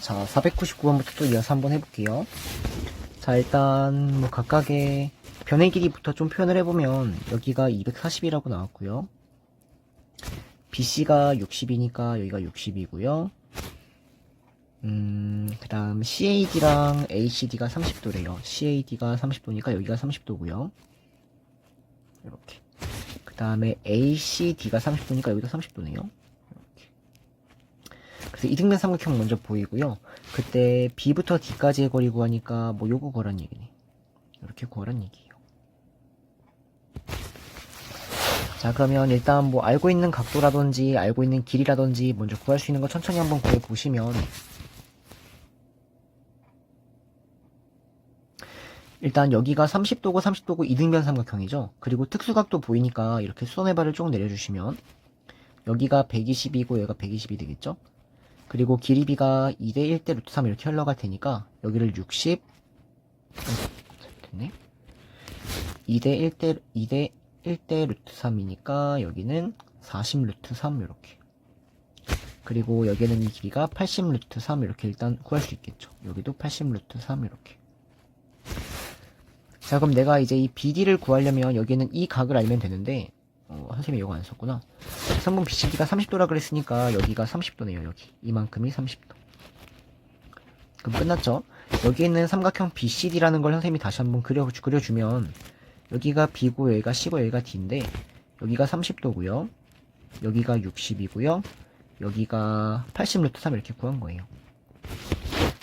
자, 499번부터 또 이어서 한번 해볼게요. 자, 일단, 뭐, 각각의 변의 길이부터 좀 표현을 해보면, 여기가 240이라고 나왔고요. BC가 60이니까 여기가 60이고요. 음, 그 다음 CAD랑 ACD가 30도래요. CAD가 30도니까 여기가 30도고요. 이렇게. 그 다음에 ACD가 30도니까 여기도 30도네요. 그래서 이등변 삼각형 먼저 보이고요. 그때 B부터 D까지의 거리 구하니까 뭐 요거 구하란 얘기네. 이렇게 구하란 얘기예요. 자 그러면 일단 뭐 알고 있는 각도라든지 알고 있는 길이라든지 먼저 구할 수 있는 거 천천히 한번 구해 보시면 일단 여기가 30도고 30도고 이등변 삼각형이죠. 그리고 특수각도 보이니까 이렇게 수선의 발을 쭉 내려주시면 여기가 120이고 여기가 120이 되겠죠. 그리고 길이비가 2대 1대 루트 3 이렇게 흘러갈 테니까 여기를 60 어, 됐네. 2대 1대 2대 1대 루트 3이니까 여기는 40 루트 3 이렇게. 그리고 여기는 이 길이가 80 루트 3 이렇게 일단 구할 수 있겠죠. 여기도 80 루트 3 이렇게. 자 그럼 내가 이제 이 BD를 구하려면 여기는 이 각을 알면 되는데 어, 선생님이 이거 안 썼구나. 선분 BCD가 30도라 그랬으니까 여기가 30도네요. 여기 이만큼이 30도. 그럼 끝났죠? 여기 있는 삼각형 BCD라는 걸 선생님이 다시 한번 그려, 그려주면 여기가 B고 여기가 C고 여기가 D인데 여기가 30도고요. 여기가 60이고요. 여기가 80 루트 3 이렇게 구한 거예요.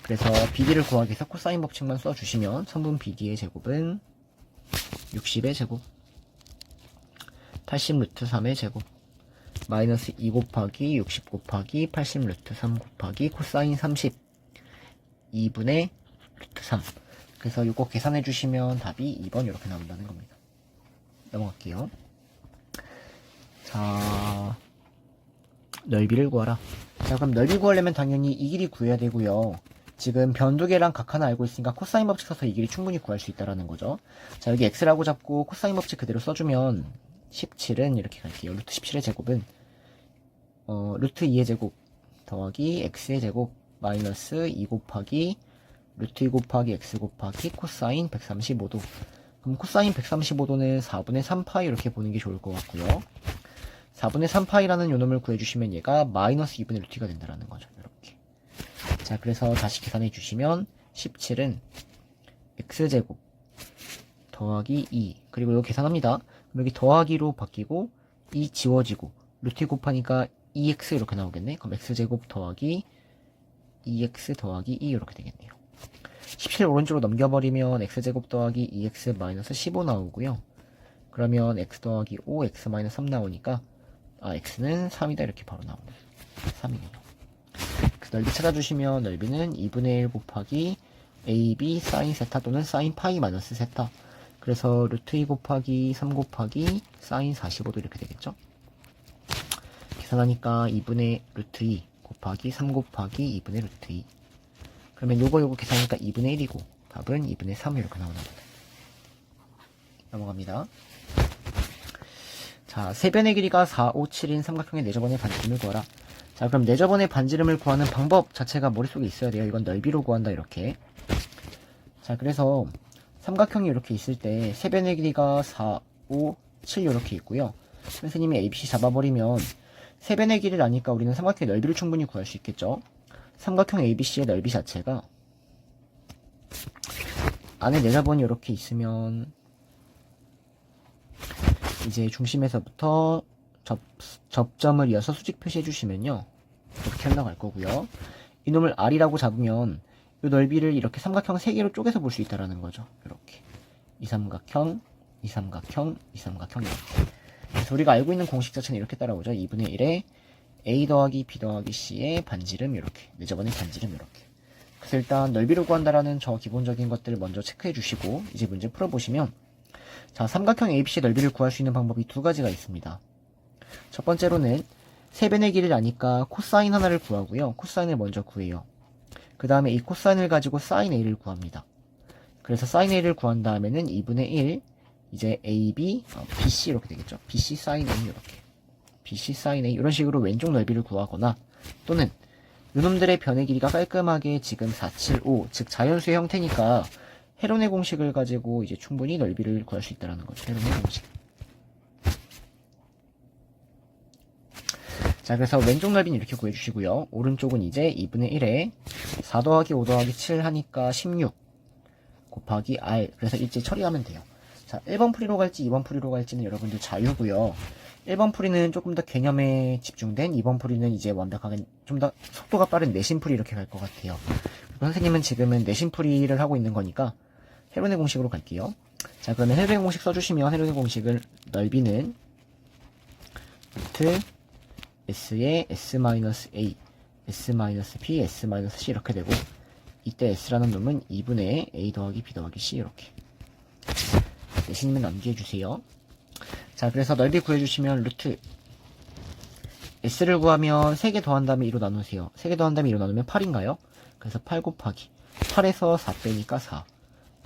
그래서 BD를 구하기 위해서 코사인 법칙만 써주시면 성분 BD의 제곱은 60의 제곱 80 루트 3의 제곱. 마이너스 2 곱하기 60 곱하기 80 루트 3 곱하기 코사인 30 2분의 루트 3 그래서 이거 계산해 주시면 답이 2번 이렇게 나온다는 겁니다. 넘어갈게요. 자 넓이를 구하라. 자 그럼 넓이 구하려면 당연히 이 길이 구해야 되고요. 지금 변두개랑 각 하나 알고 있으니까 코사인 법칙 써서 이 길이 충분히 구할 수 있다라는 거죠. 자 여기 x라고 잡고 코사인 법칙 그대로 써주면 17은 이렇게 갈게요 루트 17의 제곱은 어, 루트 2의 제곱 더하기 x의 제곱 마이너스 2 곱하기 루트 2 곱하기 x 곱하기 코사인 135도. 그럼 코사인 135도는 4분의 3파이 이렇게 보는 게 좋을 것 같고요. 4분의 3파이라는 요놈을 구해주시면 얘가 마이너스 2분의 루트가 된다는 거죠 이렇게. 자 그래서 다시 계산해 주시면 17은 x제곱 더하기 2 그리고 이거 계산합니다 여기 더하기로 바뀌고 2 지워지고 루트 2 곱하니까 2x 이렇게 나오겠네. 그럼 x제곱 더하기 2x 더하기 2 이렇게 되겠네요. 17 오른쪽으로 넘겨버리면 x제곱 더하기 2x 마이너스 15 나오고요. 그러면 x 더하기 5 x 마이너스 3 나오니까 아 x는 3이다 이렇게 바로 나오네요 3이네요. 그 넓이 찾아주시면 넓이는 2분의 1 곱하기 ab 사인 세타 또는 사인 파이 마이너스 세타 그래서 루트 2 곱하기 3 곱하기 사인 45도 이렇게 되겠죠? 계산하니까 2분의 루트 2 곱하기 3 곱하기 2분의 루트 2 그러면 요거 요거 계산하니까 2분의 1이고 답은 2분의 3 이렇게 나오는 겁니다 넘어갑니다. 자 세변의 길이가 4, 5, 7인 삼각형의 내저번의 반지름을 구하라. 자 그럼 내저번의 반지름을 구하는 방법 자체가 머릿속에 있어야 돼요. 이건 넓이로 구한다 이렇게. 자 그래서 삼각형이 이렇게 있을 때 세변의 길이가 4, 5, 7 이렇게 있고요. 선생님이 ABC 잡아버리면 세변의 길이를 아니까 우리는 삼각형의 넓이를 충분히 구할 수 있겠죠. 삼각형 ABC의 넓이 자체가 안에 내자본이 이렇게 있으면 이제 중심에서부터 접, 접점을 이어서 수직 표시해 주시면요. 이렇게 흘러갈 거고요. 이놈을 R이라고 잡으면 이 넓이를 이렇게 삼각형 3개로 쪼개서 볼 수 있다라는 거죠. 이렇게. 이 삼각형 이 삼각형 이 삼각형 이렇게. 그래서 우리가 알고 있는 공식 자체는 이렇게 따라오죠. 2분의 1에 A 더하기 B 더하기 C의 반지름 이렇게. 내저번의 반지름 이렇게. 그래서 일단 넓이를 구한다라는 저 기본적인 것들을 먼저 체크해 주시고 이제 문제 풀어보시면 자 삼각형 ABC 넓이를 구할 수 있는 방법이 두 가지가 있습니다. 첫 번째로는 세변의 길이를 아니까 코사인 하나를 구하고요. 코사인을 먼저 구해요 그 다음에 이 코사인을 가지고 사인 A를 구합니다 그래서 사인 A를 구한 다음에는 2분의 1 이제 AB, 어, BC 이렇게 되겠죠 BC 사인 A 이렇게 BC 사인 A 이런 식으로 왼쪽 넓이를 구하거나 또는 이 요놈들의 변의 길이가 깔끔하게 지금 475, 즉 자연수의 형태니까 헤론의 공식을 가지고 이제 충분히 넓이를 구할 수 있다는 거죠. 헤론의 공식. 자, 그래서 왼쪽 넓이는 이렇게 구해주시고요. 오른쪽은 이제 2분의 1에 4 더하기 5 더하기 7 하니까 16 곱하기 R. 그래서 이제 처리하면 돼요. 자, 1번 풀이로 갈지 2번 풀이로 갈지는 여러분들 자유고요. 1번 풀이는 조금 더 개념에 집중된 2번 풀이는 이제 완벽하게 좀 더 속도가 빠른 내신 풀이 이렇게 갈 것 같아요. 선생님은 지금은 내신 풀이를 하고 있는 거니까 헤론의 공식으로 갈게요. 자, 그러면 헤론의 공식 써주시면 헤론의 공식을 넓이는 루트 s의 s-a, s-b, s-c 이렇게 되고 이때 s라는 놈은 2분의 a 더하기 b 더하기 c 이렇게 내신이면 남겨주세요. 자, 그래서 넓이 구해주시면 루트 s를 구하면 3개 더한 다음에 2로 나누세요. 3개 더한 다음에 2로 나누면 8인가요? 그래서 8 곱하기 8에서 4 빼니까 4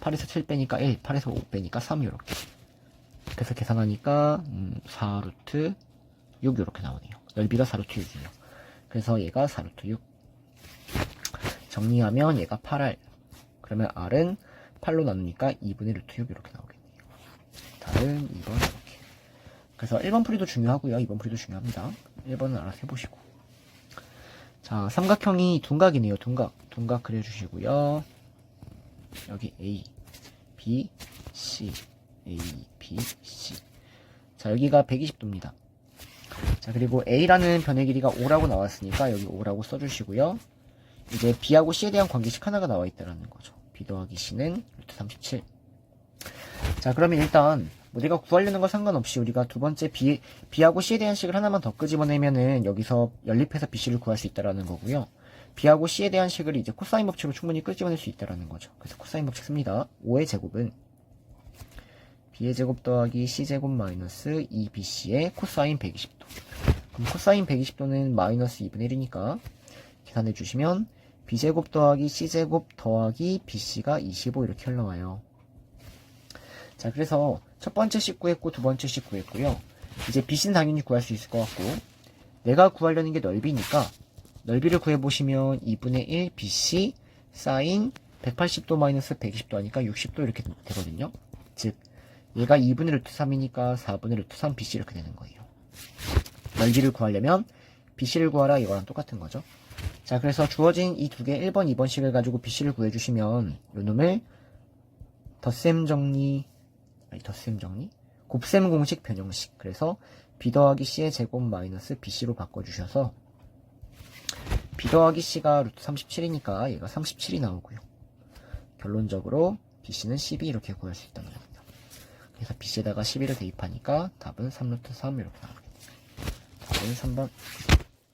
8에서 7 빼니까 1 8에서 5 빼니까 3 이렇게 그래서 계산하니까 음, 4 루트 6 이렇게 나오네요. 넓이가 4 루트 6이에요. 그래서 얘가 4 루트 6 정리하면 얘가 8R 그러면 R은 8로 나누니까 2분의 루트 6 이렇게 나오겠네요. 다른 2번 이렇게 그래서 1번 풀이도 중요하고요. 2번 풀이도 중요합니다. 1번은 알아서 해보시고. 자, 삼각형이 둔각이네요. 둔각. 둔각 그려주시고요. 여기 A, B, C, A, B, C. 자, 여기가 120도입니다. 자, 그리고 A라는 변의 길이가 5라고 나왔으니까 여기 5라고 써주시고요. 이제 B하고 C에 대한 관계식 하나가 나와 있다는 거죠. B 더하기 C는 루트 37. 자, 그러면 일단 뭐 내가 구하려는 거 상관없이 우리가 두 번째 B, B하고 C에 대한 식을 하나만 더 끄집어내면은 여기서 연립해서 BC를 구할 수 있다라는 거고요. B하고 C에 대한 식을 이제 코사인 법칙으로 충분히 끄집어낼 수 있다라는 거죠. 그래서 코사인 법칙 씁니다. 5의 제곱은 B의 제곱 더하기 C 제곱 마이너스 2BC의 코사인 120도. 그럼 코사인 120도는 마이너스 2분의 1이니까 계산해 주시면 B제곱 더하기 C제곱 더하기 BC가 25 이렇게 흘러와요. 자, 그래서 첫 번째 식 구했고 두 번째 식 구했고요. 이제 BC는 당연히 구할 수 있을 것 같고 내가 구하려는 게 넓이니까 넓이를 구해보시면 2분의 1 BC 사인 180도 마이너스 120도 하니까 60도 이렇게 되거든요. 즉 얘가 2분의 루트 3이니까 4분의 루트 3 BC 이렇게 되는 거예요. 넓이를 구하려면 BC를 구하라 이거랑 똑같은 거죠. 자, 그래서 주어진 이 두 개 1번, 2번식을 가지고 BC를 구해주시면 요 놈을 덧셈 정리, 아니 덧셈 정리? 곱셈 공식 변형식. 그래서 B 더하기 C의 제곱 마이너스 BC로 바꿔주셔서 B 더하기 C가 루트 37이니까 얘가 37이 나오고요. 결론적으로 BC는 12 이렇게 구할 수 있다는 겁니다. 그래서 BC에다가 12를 대입하니까 답은 3루트 3 이렇게 나오겠네요. 답은 3번.